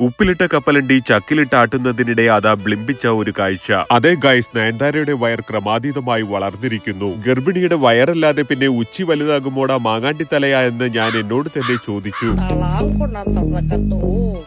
ഉപ്പിലിട്ട കപ്പലണ്ടി ചക്കിലിട്ട് ആട്ടുന്നതിനിടെ അതാ ബ്ലിംബിച്ച ഒരു കാഴ്ച. അതേ ഗൈസ് നയൻതാരയുടെ വയർ ക്രമാതീതമായി വളർന്നിരിക്കുന്നു. ഗർഭിണിയുടെ വയറല്ലാതെ പിന്നെ ഉച്ചി വലുതാകുമോടാ മാങ്ങാണ്ടി തലയാ എന്ന് ഞാൻ എന്നോട് തന്നെ ചോദിച്ചു.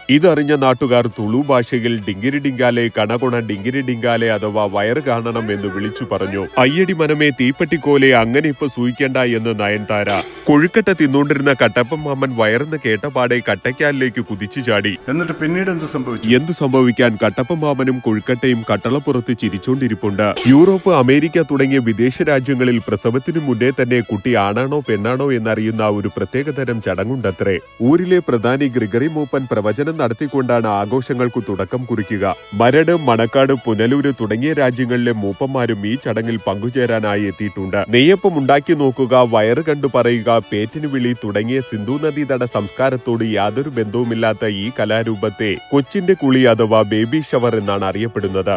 ഇതറിഞ്ഞ നാട്ടുകാർ തുളു ഭാഷയിൽ ഡിങ്കിരി ഡിങ്കാലെ കണകുണ ഡിങ്കിരി ഡിങ്കാലെ അഥവാ വയറ് കാണണം എന്ന് വിളിച്ചു പറഞ്ഞു. അയ്യടി മനമേ തീപ്പെട്ടിക്കോലെ അങ്ങനെ ഇപ്പൊ സൂയിക്കേണ്ട എന്ന് നയൻതാര. കൊഴുക്കട്ട തിന്നുകൊണ്ടിരുന്ന കട്ടപ്പൻ മാമൻ വയറെന്ന് കേട്ടപാടെ കട്ടയ്ക്കാലിലേക്ക് കുതിച്ചു ചാടി. എന്നിട്ട് പിന്നീട് എന്ത് സംഭവിച്ചു? എന്ത് സംഭവിക്കാൻ കട്ടപ്പമാമനും കൊഴുക്കട്ടയും കട്ടളപ്പുറത്ത് ചിരിച്ചോണ്ടിരിപ്പുണ്ട്. യൂറോപ്പ് അമേരിക്ക തുടങ്ങിയ വിദേശ രാജ്യങ്ങളിൽ പ്രസവത്തിനു മുന്നേ തന്നെ കുട്ടി ആണാണോ പെണ്ണാണോ എന്നറിയുന്ന ഒരു പ്രത്യേകതരം ചടങ്ങുണ്ടത്രേ. ഊരിലെ പ്രധാനി ഗ്രിഗറി മൂപ്പൻ പ്രവചനം നടത്തിക്കൊണ്ടാണ് ആഘോഷങ്ങൾക്കു തുടക്കം കുറിക്കുക. മരട് മണക്കാട് പുനലൂര് തുടങ്ങിയ രാജ്യങ്ങളിലെ മൂപ്പന്മാരും ഈ ചടങ്ങിൽ പങ്കുചേരാനായി എത്തിയിട്ടുണ്ട്. നെയ്യപ്പം ഉണ്ടാക്കി നോക്കുക വയറ് കണ്ടു പറയുക പേറ്റിനു വിളി തുടങ്ങിയ സിന്ധു നദീതട സംസ്കാരത്തോട് യാതൊരു ബന്ധവുമില്ലാത്ത ഈ കലാരൂപത്തെ കൊച്ചിന്റെ കുളി അഥവാ ബേബി ഷവർ എന്നാണ് അറിയപ്പെടുന്നത്.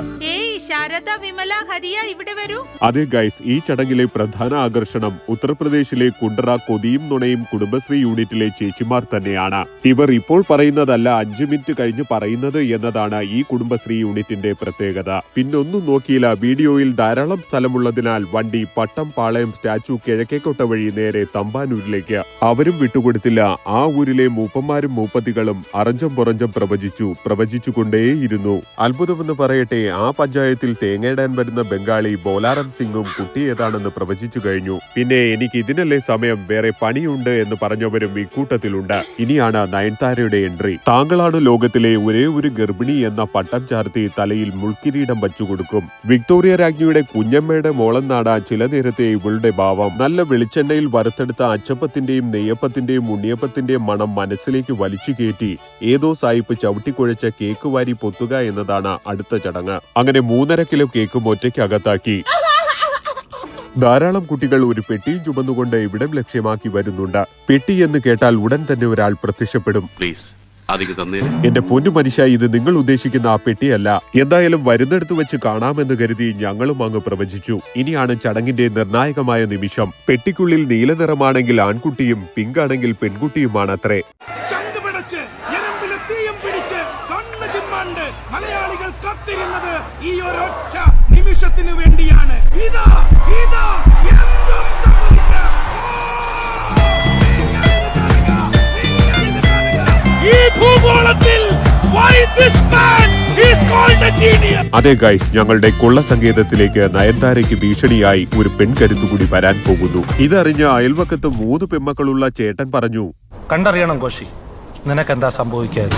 ശാരദ വിമല ഹരിയ ഇവിടെ വരൂ. അതെ ഗൈസ് ഈ ചടങ്ങിലെ പ്രധാന ആകർഷണം ഉത്തർപ്രദേശിലെ കുണ്ടറ കൊതിയും നുണയും കുടുംബശ്രീ യൂണിറ്റിലെ ചേച്ചിമാർ തന്നെയാണ്. ഇവർ ഇപ്പോൾ പറയുന്നതല്ല അഞ്ചു മിനിറ്റ് കഴിഞ്ഞ് പറയുന്നത് എന്നതാണ് ഈ കുടുംബശ്രീ യൂണിറ്റിന്റെ പ്രത്യേകത. പിന്നൊന്നും നോക്കിയില്ല വീഡിയോയിൽ ധാരാളം സ്ഥലമുള്ളതിനാൽ വണ്ടി പട്ടം പാളയം സ്റ്റാച്ചു കിഴക്കേക്കോട്ട വഴി നേരെ തമ്പാനൂരിലേക്ക്. അവരും വിട്ടുകൊടുത്തില്ല. ആ ഊരിലെ മൂപ്പന്മാരും മൂപ്പത്തികളും അറഞ്ചം പുറഞ്ചം പ്രവചിച്ചു പ്രവചിച്ചുകൊണ്ടേയിരുന്നു. അത്ഭുതമെന്ന് പറയട്ടെ ആ പഞ്ചായത്തിൽ തേങ്ങയിടാൻ വരുന്ന ബംഗാളി ബോലാറം സിംഗും കുട്ടി ഏതാണെന്ന് പ്രവചിച്ചു കഴിഞ്ഞു. പിന്നെ എനിക്ക് ഇതിനല്ലേ സമയം വേറെ പണിയുണ്ട് എന്ന് പറഞ്ഞവരും ഇക്കൂട്ടത്തിലുണ്ട് ഇനിയാണ് നയൻതാരയുടെ എൻട്രി. താങ്കളാണ് ലോകത്തിലെ ഒരേ ഒരു ഗർഭിണി എന്ന പട്ടം ചാർത്തി തലയിൽ മുൾക്കിരീടം വച്ചുകൊടുക്കും വിക്ടോറിയ രാജ്ഞിയുടെ കുഞ്ഞമ്മയുടെ മോളെന്നാണ് ചില നേരത്തെ ഇവളുടെ ഭാവം. നല്ല വെളിച്ചെണ്ണയിൽ വറുത്തെടുത്ത അച്ചപ്പത്തിന്റെയും നെയ്യപ്പത്തിന്റെയും ഉണ്ണിയപ്പത്തിന്റെയും മണം മനസ്സിലേക്ക് വലിച്ചു കയറ്റി. ഏതോ സായിപ്പ് ചവിട്ടിക്കുഴച്ച കേക്ക് വാരി പൊത്തുക എന്നതാണ് അടുത്ത ചടങ്ങ്. അങ്ങനെ മൂന്നര കിലോ കേക്കും ഒറ്റയ്ക്കകത്താക്കി. ധാരാളം കുട്ടികൾ ഒരു പെട്ടിയും ചുമന്നുകൊണ്ട് ഇവിടം ലക്ഷ്യമാക്കി വരുന്നുണ്ട്. പെട്ടി എന്ന് കേട്ടാൽ ഉടൻ തന്നെ ഒരാൾ പ്രത്യക്ഷപ്പെടും. പ്ലീസ് എന്റെ പൊന്നു മനുഷ്യ ഇത് നിങ്ങൾ ഉദ്ദേശിക്കുന്ന ആ പെട്ടിയല്ല. എന്തായാലും വരുന്നിടത്ത് വെച്ച് കാണാമെന്ന് കരുതി ഞങ്ങളും അങ്ങ് പ്രവചിച്ചു. ഇനിയാണ് ചടങ്ങിന്റെ നിർണായകമായ നിമിഷം. പെട്ടിക്കുള്ളിൽ നീല നിറമാണെങ്കിൽ ആൺകുട്ടിയും പിങ്ക് ആണെങ്കിൽ പെൺകുട്ടിയുമാണത്രേ. ചങ്ക് കാത്തിരുന്നത് ഈ ഒരൊറ്റ നിമിഷത്തിന് വേണ്ടിയാണ് ഇതാ ഇതാ എന്തും സംഭവിക്കാം. ഈ ഭൂഗോളത്തിൽ why this man is called a genius? അതെ ഗൈസ് ഞങ്ങളുടെ കൊള്ള സങ്കേതത്തിലേക്ക് നയൻതാരയ്ക്ക് ഭീഷണിയായി ഒരു പെൺകരുത്തു കൂടി വരാൻ പോകുന്നു ഇതറിഞ്ഞ അയൽവക്കത്ത് മൂന്ന് പെമ്മക്കളുള്ള ചേട്ടൻ പറഞ്ഞു കണ്ടറിയണം കോശി നിനക്കെന്താ സംഭവിക്കാതെ